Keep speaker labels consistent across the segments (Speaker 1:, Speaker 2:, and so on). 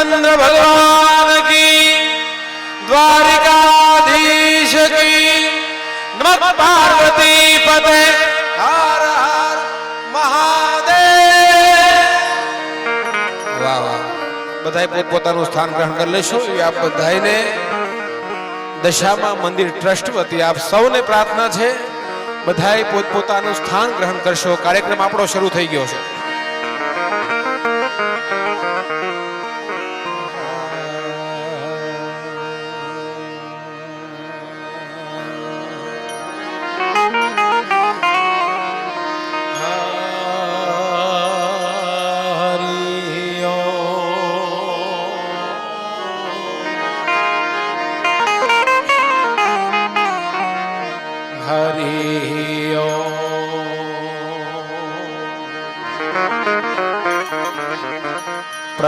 Speaker 1: રામચંદ્ર ભગવાન કી દ્વારિકાધીશ કી નમઃ પાર્વતી પતે હર હર મહાદેવ વાહ વાહ બધાએ પોતપોતાનું સ્થાન ગ્રહણ કરી લેશું એવી આપ બધાને દશામાં મંદિર ટ્રસ્ટ વતી આપ સૌને પ્રાર્થના છે. બધાએ પોતપોતાનું સ્થાન ગ્રહણ કરશો. કાર્યક્રમ આપણો શરૂ થઈ ગયો છે.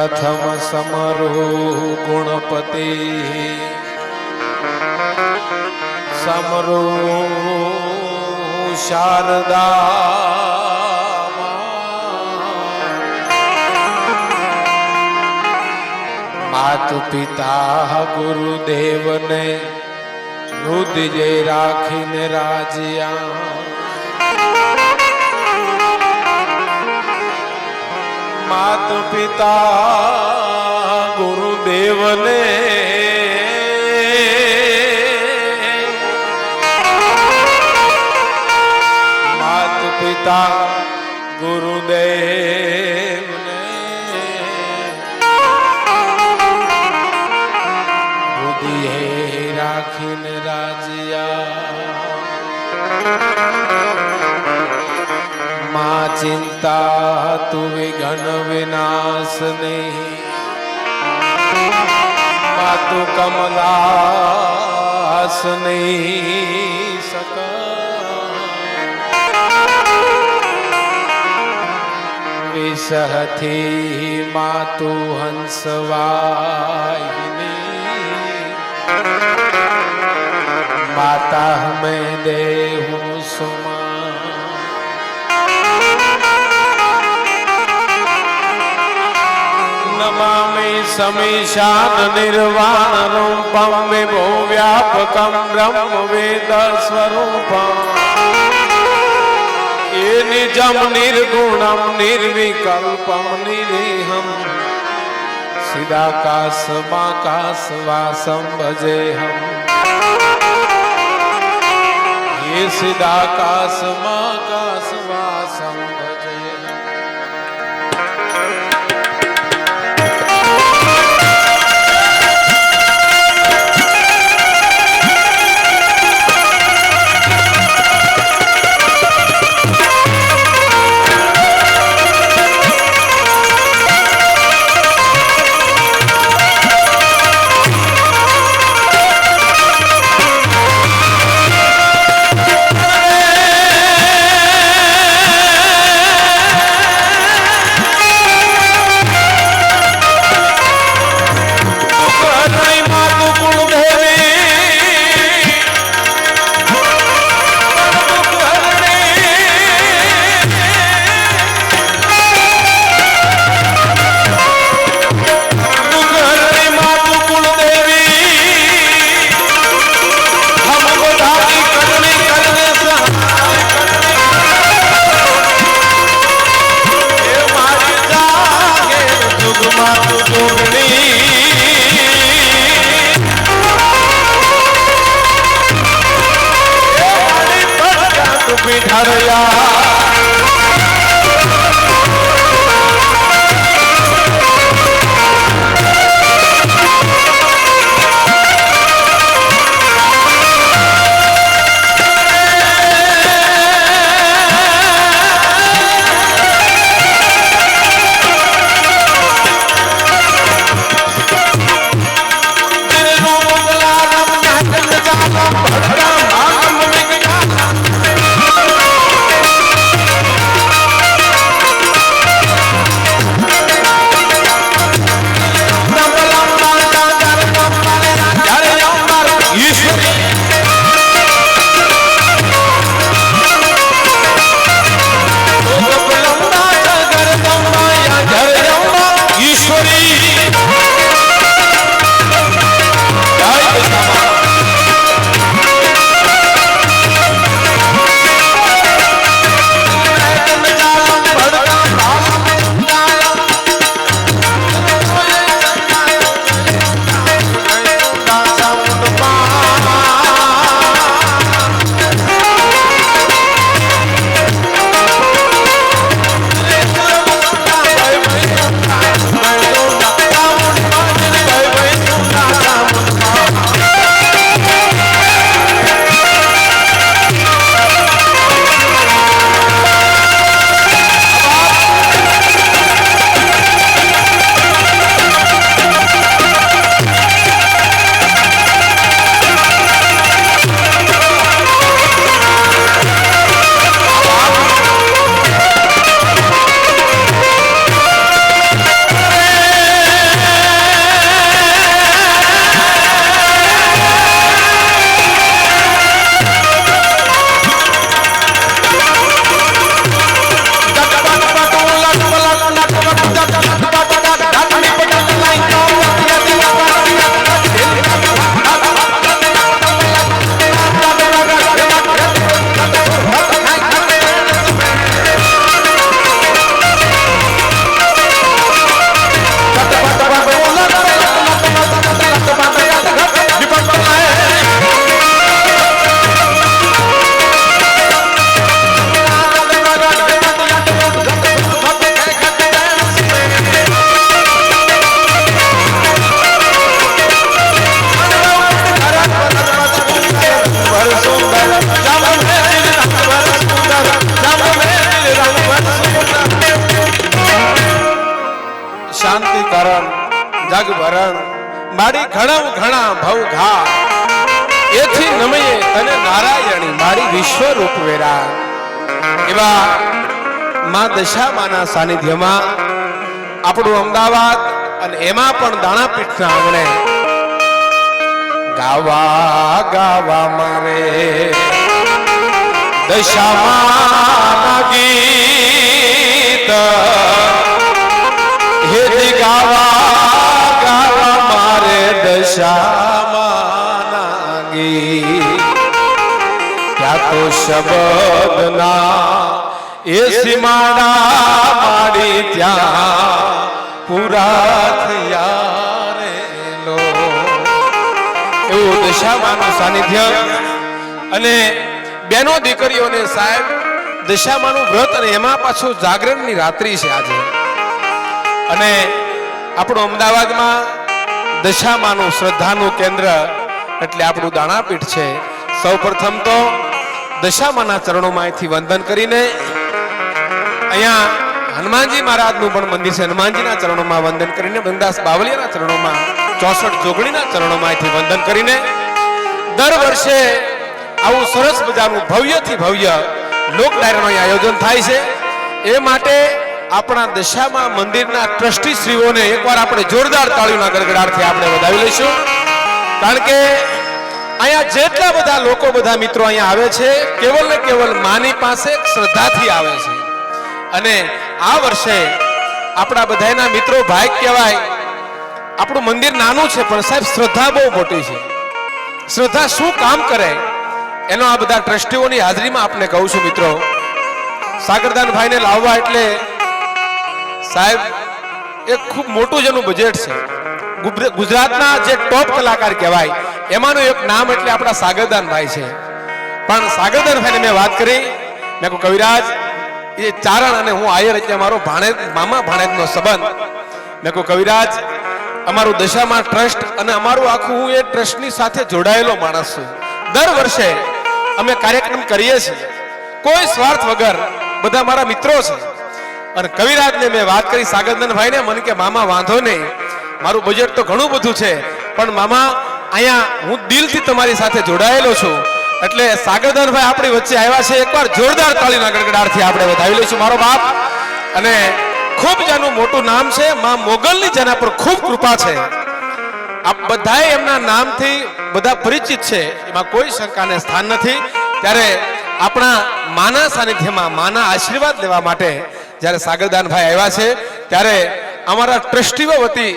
Speaker 1: પ્રથમ સમરૂ ગુણપતિ. સમરૂ શારદા માતુ પિતા ગુરુદેવને હૃદય રાખીને રાજ્યા. માત પિતા ગુરુદેવને માત પિતા ગુરુદેવને બુદ્ધિએ રાખીને રાજ્યા માં ચિંતા તું વિઘન વિનાશની માતુ કમલાસની વિષહથી માતુ હંસવાહિની માતા મેં દેહું સમીશાન નિર્વાણ રૂપમ વિભો વ્યાપકમ બ્રહ્મ વેદ સ્વરૂપમ એ નિજમ નિર્ગુણમ નિર્વિકલ્પમ નિરીહમ સિદાકાશમાકાશ વાસમ ભજેહમ એ સિદાકાશમાકાશ જુગ નારાયણી વિશ્વ રૂપ વેરા. એવા માં દશામાના સાનિધ્યમાં આપણું અમદાવાદ અને એમાં પણ દાણાપીઠના આંગણે ગાવા ગાવા મારે. દશામાના ગીત હે ગાવા ગાવા મારે દશામાના તો શબ્દના એ સીમાડા મારી ત્યાં પૂરા થયા રે લો એવું દશામાનું સાનિધ્ય. અને બેનો દીકરીઓને સાહેબ દશામાનું વ્રત અને એમાં પાછું જાગરણની રાત્રિ છે આજે. અને આપણું અમદાવાદમાં દશામાનું શ્રદ્ધાનું કેન્દ્ર એટલે આપણું દાણાપીઠ છે. સૌ પ્રથમ તો દશામાના ચરણોમાં અહીંથી વંદન કરીને અહીંયા હનુમાનજી મહારાજનું પણ મંદિર છે. હનુમાનજીના ચરણોમાં વંદન કરીને બંદાસ બાવલિયાના ચરણોમાં, ચોસઠ જોગણીના ચરણોમાં અહીંથી વંદન કરીને દર વર્ષે આવું સરસ મજાનું ભવ્યથી ભવ્ય લોક ડાયરાનું આયોજન થાય છે. એ માટે આપણા દશામાં મંદિરના ટ્રસ્ટી શ્રીઓને એકવાર આપણે જોરદાર તાળીઓના ગડગડાટથી આપણે વધાવી લઈશું. કારણ કે અહીંયા જેટલા બધા લોકો, બધા મિત્રો અહીંયા આવે છે, કેવલ ને કેવલ માની પાસે શ્રદ્ધાથી આવે છે. અને આ વર્ષે આપણા બધાના મિત્રો ભાઈ કહેવાય, આપણું મંદિર નાનું છે, પણ સાહેબ શ્રદ્ધા બહુ મોટી છે. શ્રદ્ધા શું કામ કરે? એનો આ બધા ટ્રસ્ટીઓની હાજરીમાં આપને કહું છું મિત્રો. સાગરદાન ભાઈને લાવવા એટલે સાહેબ, એક ખૂબ મોટું જેનું બજેટ છે. ગુજરાતના જે ટોપ કલાકાર કહેવાય, એમાંનું એક નામ એટલે આપણા સાગરદાન ભાઈ છે. પણ સાગરદાન ભાઈને મેં વાત કરી. મેં કહું કવિરાજ, એ ચારણ અને હું આયર એટલે મારો ભાણેજ, મામા ભાણેજનો સંબંધ. મેં કહું કવિરાજ, અમારું દશામાં ટ્રસ્ટ અને અમારું આખું હું એ ટ્રસ્ટની સાથે જોડાયેલો માણસ છું. દર વર્ષે અમે કાર્યક્રમ કરીએ છીએ. કોઈ સ્વાર્થ વગર બધા મારા મિત્રો છે. અને કવિરાજને મેં વાત કરી, સાગરદનભાઈને. મને કે, મામા, વાંધો નહીં. મારું બજેટ તો ઘણું બધું છે, પણ મામા, અહીંયા હું દિલથી તમારી સાથે જોડાયેલો છું. એટલે સાગરદાનભાઈ આપણી વચ્ચે આવ્યા છે, એકવાર જોરદાર તાળીના ગડગડાટથી આપણે વધાવી લઈશું મારો બાપ. અને ખૂબ જેનું મોટું નામ છે, મા મોગલની, જેના પર ખૂબ કૃપા છે. આ બધાએ એમના નામથી બધા પરિચિત છે, એમાં કોઈ શંકાને સ્થાન નથી. ત્યારે આપણા માના સાનિધ્યમાં માના આશીર્વાદ લેવા માટે જ્યારે સાગરદાનભાઈ આવ્યા છે, ત્યારે અમારા ટ્રસ્ટીઓ વતી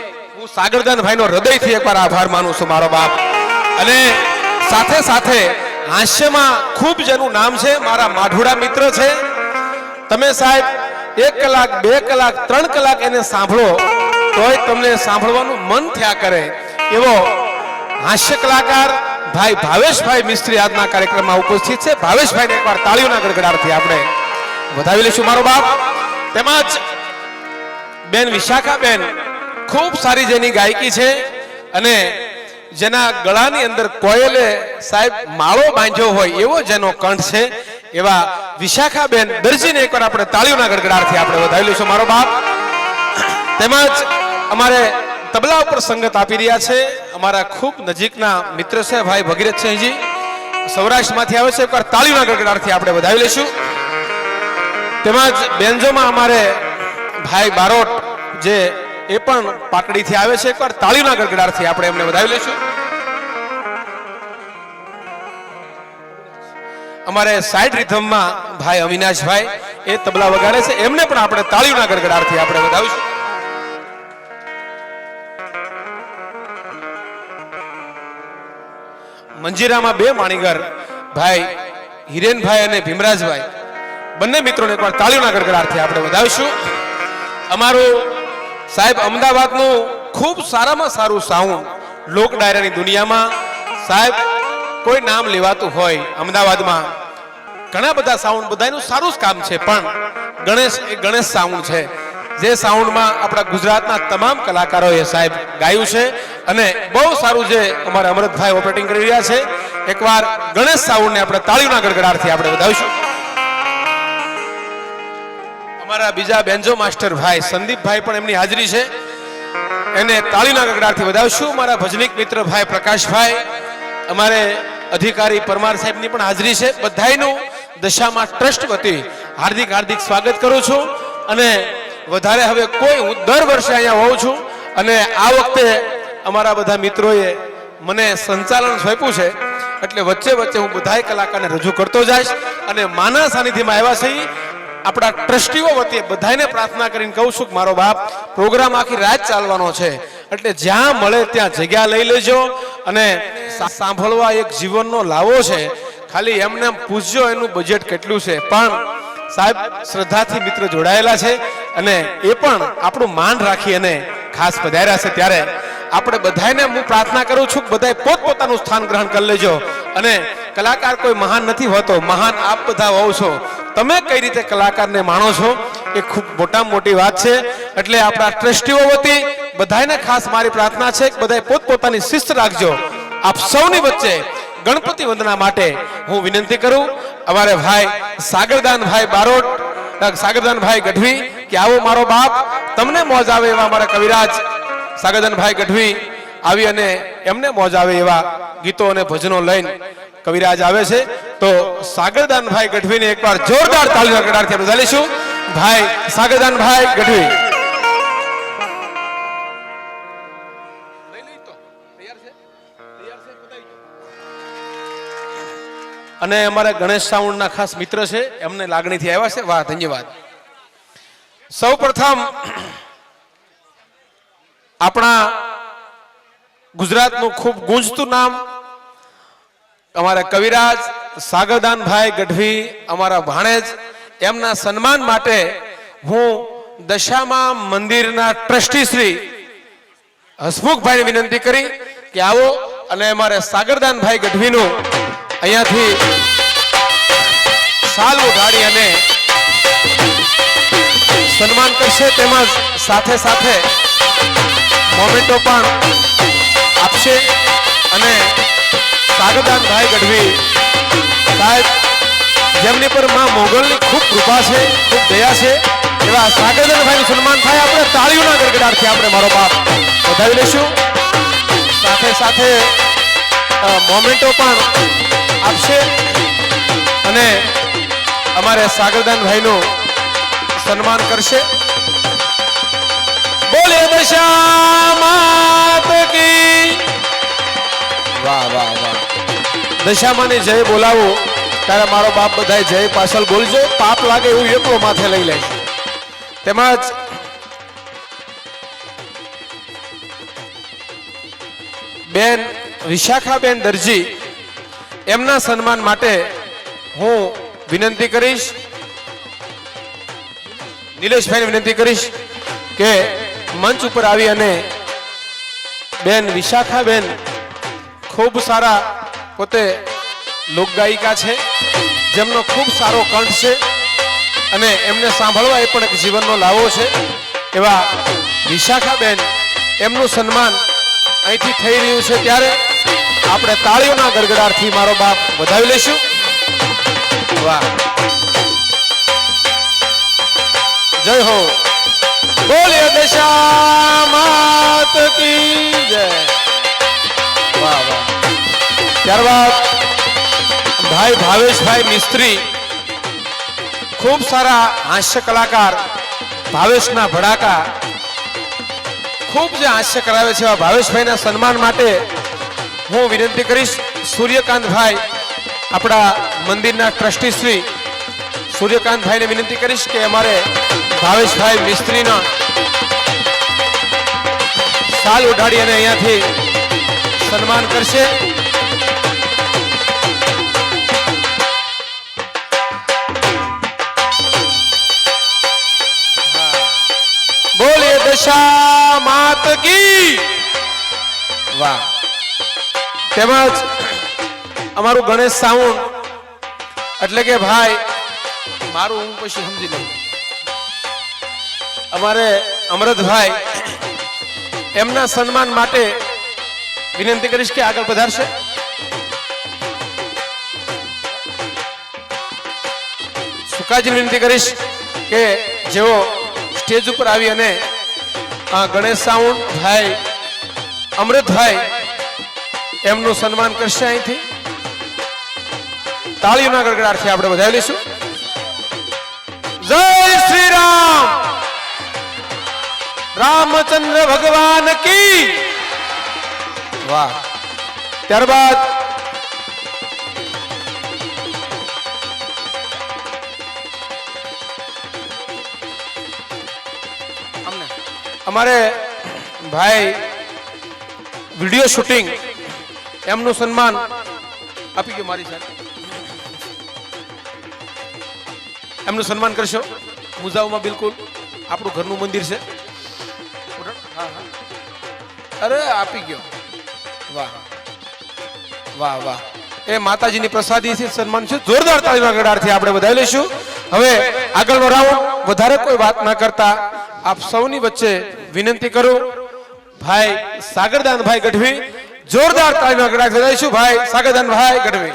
Speaker 1: હું સાગરદાનભાઈનો હૃદયથી એકવાર આભાર માનું છું મારો બાપ. અને સાથે સાથે હાસ્યમાં ખૂબ જેનું નામ છે, મારા માઢુડા મિત્ર છે. તમે સાહેબ એક કલાક, બે કલાક, ત્રણ કલાક એને સાંભળો, તોય તમને સાંભળવાનું મન થયા કરે. એવો હાસ્ય કલાકાર ભાઈ ભાવેશભાઈ મિસ્ત્રી આજના કાર્યક્રમમાં ઉપસ્થિત છે. ભાવેશભાઈને એકવાર તાળીઓના ગડગડાટથી આપણે વધાવી લઈશું. મારો બાપ, તેમજ બેન વિશાખાબેન ખૂબ સારી જેની ગાયકી છે અને જેના ગળાની અંદર કોયલે સાહેબ માળો બાંધ્યો હોય એવો જેનો કંઠ છે, એવા વિશાખાબેન દરજીને એકવાર આપણે તાળીઓના ગડગડાટથી આપણે વધાવી લઈશું. મારો બાપ, તેમજ અમારે તબલા ઉપર સંગત આપી રહ્યા છે. અમારા ખૂબ નજીકના મિત્ર છે, ભાઈ ભગીરથસિંહજી. સૌરાષ્ટ્રમાંથી આવે છે, એકવાર તાળીઓના ગડગડાટથી આપણે વધાવી લઈશું. તેમજ બેન્જોમાં અમારે ભાઈ બારોટ જે એ પણ પાટડીથી આવે છે. એકવાર તાળીના ગડગડાટથી આપણે એમને વધાવી લઈશું. અમારે સાઈડ રિધમમાં ભાઈ અવિનાશભાઈ એ તબલા વગાડે છે. એમને પણ આપણે તાળીઓના ગડગડાટથી આપણે વધાવીશું. મંજીરામાં બે માણીગર, ભાઈ હિરેનભાઈ અને ભીમરાજભાઈ. બંને મિત્રોને એકવાર તાળીઓના ગડગડાટથી આપણે વધાવીશું. અમારું સાહેબ, અમદાવાદનું ખૂબ સારામાં સારું સાઉન્ડ લોક ડાયરાની દુનિયામાં. સાહેબ, કોઈ નામ લેવાતું હોય અમદાવાદમાં, ઘણા બધા સાઉન્ડ બધાનું સારું જ કામ છે, પણ ગણેશ એ ગણેશ સાઉન્ડ છે. જે સાઉન્ડમાં આપણા ગુજરાતના તમામ કલાકારોએ સાહેબ ગાયું છે અને બહુ સારું જે અમારા અમૃતભાઈ ઓપરેટિંગ કરી રહ્યા છે. એકવાર ગણેશ સાઉન્ડને આપણે તાળીઓના ગડગડાટથી આપણે વધાવીશું. અમારા બીજા બેન્જો માસ્ટર ભાઈ, સંદીપભાઈ પણ એમની હાજરી છે. એને તાળીના ગગડાથી વધાવશું. મારા ભજનિક મિત્ર ભાઈ પ્રકાશભાઈ, અમારે અધિકારી પરમાર સાહેબની પણ હાજરી છે. બધાયનું દશામાં ટ્રસ્ટ વતી હાર્દિક હાર્દિક સ્વાગત કરું છું. અને વધારે હવે કોઈ હું દર વર્ષે અહીંયા હોઉં છું. અને આ વખતે અમારા બધા મિત્રોએ મને સંચાલન સોંપ્યું છે. એટલે વચ્ચે વચ્ચે હું બધાય કલાકારને રજૂ કરતો જઈશ. અને માના સાનિધ્યમાં આવ્યા છે ઈ આપણા ટ્રસ્ટીઓ વતી બધાને પ્રાર્થના કરીને કહું છું કે મારો બાપ પ્રોગ્રામ આખી રાત ચાલવાનો છે. એટલે જ્યાં મળે ત્યાં જગ્યા લઈ લેજો અને સાંભળવા એક જીવનનો લાવો છે. ખાલી એમને એમ પૂછજો એનું બજેટ કેટલું છે. પણ સાહેબ, શ્રદ્ધાથી મિત્ર જોડાયેલા છે અને એ પણ આપણું માન રાખી અને ખાસ પધાર્યા છે ત્યારે આપણે બધાને હું પ્રાર્થના કરું છું કે બધાએ પોતપોતાનું સ્થાન ગ્રહણ કરી લેજો. અને કલાકાર કોઈ મહાન નથી હોતો, મહાન આપ બધા હોવ છો. તમે કઈ રીતે કલાકારને માણો છો એ ખૂબ મોટામાં મોટી વાત છે. એટલે આપણા ટ્રસ્ટીઓ વતી બધાને ખાસ મારી પ્રાર્થના છે કે બધાએ પોતપોતાની શિસ્ત રાખજો. આપ સૌની વચ્ચે ગણપતિ વંદના માટે હું વિનંતી કરું. અમારે ભાઈ સાગરદાન ભાઈ બારોટ સાગરદાન ભાઈ ગઢવી કે આવો મારો બાપ. તમને મોજ આવે એવા અમારા કવિરાજ સાગરદાનભાઈ ગઢવી આવી અને એમને મોજ આવે એવા ગીતો અને ભજનો લઈને કવિરાજ આવે છે. તો સાગરદાનભાઈ ગઢવીને એકવાર જોરદાર તાળીના ગડારથી બધા ચાલીશું ભાઈ સાગરદાનભાઈ ગઢવી. અને અમારા ગણેશ સાઉન્ડના ખાસ મિત્ર છે. એમને લાગણીથી આવ્યા છે. વાહ, ધન્યવાદ. સૌ પ્રથમ આપણા ગુજરાતનું ખૂબ ગુંજતું નામ અમારા કવિરાજ સાગરદાનભાઈ ગઢવી, અમારા ભાણેજ, એમના સન્માન માટે હું દશામાં મંદિરના ટ્રસ્ટી શ્રી હસમુખભાઈને વિનંતી કરી કે આવો અને અમારે સાગરદાનભાઈ ગઢવીનું અહીંયાથી સાલ ઉઢાડી અને સન્માન કરશે તેમજ સાથે સાથે મોમેન્ટો પણ આપશે અને સાગરદાનભાઈ ગઢવી સાહેબ, જેમની પરમાં મોગલની ખૂબ કૃપા છે, ખૂબ દયા છે, એવા સાગરદાનભાઈનું સન્માન થાય, આપણે તાળીઓના ગડગડાટથી આપણે મારો બાપ વધાવી લઈશું. સાથે સાથે મોમેન્ટો પણ આપશે અને અમારે સાગરદાનભાઈનું સન્માન કરશે. દશામાની જય બોલાવો. ત્યારે મારો બાપ બધાય જય પાછળ બોલજો. પાપ લાગે એવું એકલો માથે લઈ લે તેમજ બેન, વિશાખાબેન દરજી, એમના સન્માન માટે હું વિનંતી કરીશ, નિલેશભાઈને વિનંતી કરીશ કે મંચ ઉપર આવી અને બેન, વિશાખાબેન ખૂબ સારા પોતે લોકગાયિકા છે. જેમનો ખૂબ સારો કંઠ છે અને એમને સાંભળવા એ પણ એક જીવનનો લાવો છે. એવા વિશાખાબેન એમનું સન્માન અહીંથી થઈ રહ્યું છે. ત્યારે આપણે તાળીઓના ગડગડાટથી મારો બાપ વધાવી લઈશું. વાહ. જય હો. બોલ્યો દશા માત કી જય. વાહ વાહ. ત્યારબાદ ભાઈ ભાવેશભાઈ મિસ્ત્રી, ખૂબ સારા હાસ્ય કલાકાર ભાવેશના ભડાકા, ખૂબ જે હાસ્ય કરાવે છે એવા ભાવેશભાઈના સન્માન માટે હું વિનંતી કરીશ, સૂર્યકાંતભાઈ, આપણા મંદિરના ટ્રસ્ટી શ્રી, સૂર્યકાંતભાઈને વિનંતી કરીશ કે અમારે ભાવેશભાઈ મિસ્ત્રીના સાલ ઉઢાડી અને અહીંયાથી સન્માન કરશે. દશા માત વાહ. તેમજ અમારું ગણેશ સાઉન્ડ, એટલે કે ભાઈ, મારું હું પછી સમજી લઉં. અમારે અમરતભાઈ, એમના સન્માન માટે વિનંતી કરીશ કે આગળ પધારશે. સુકાજી વિનંતી કરીશ કે જેઓ સ્ટેજ ઉપર આવી અને ગણેશ સાઉન્ડ ભાઈ અમૃતભાઈ એમનું સન્માન કરશે અહીંથી. તાળીઓના ગડગડાટથી આપણે વધાવી લઈશું. જય શ્રી રામ! રામચંદ્ર ભગવાન કી! વાહ. ત્યારબાદ અમારે ભાઈ વીડિયો શૂટિંગ એમનું સન્માન આપી ગયું મારી સાથે. એમનું સન્માન કરશો? મુઝાઉમાં બિલકુલ. આપણું ઘરનું મંદિર છે. અરે, આપી ગયો. વાહ. વાહ વાહ. એ માતાજીની પ્રસાદી છે સન્માન છે. જોરદાર તાળીના ગડારથી આપણે વધાવી લઈશું. હવે આગળનો રાઉન્ડ વધારે કોઈ વાત ના કરતા આપ સૌની વચ્ચે વિનંતી કરું, ભાઈ સાગરદાન ભાઈ ગઢવી, જોરદાર તાળીના ગડારથી વધાવીશું ભાઈ સાગરદાન ભાઈ ગઢવી.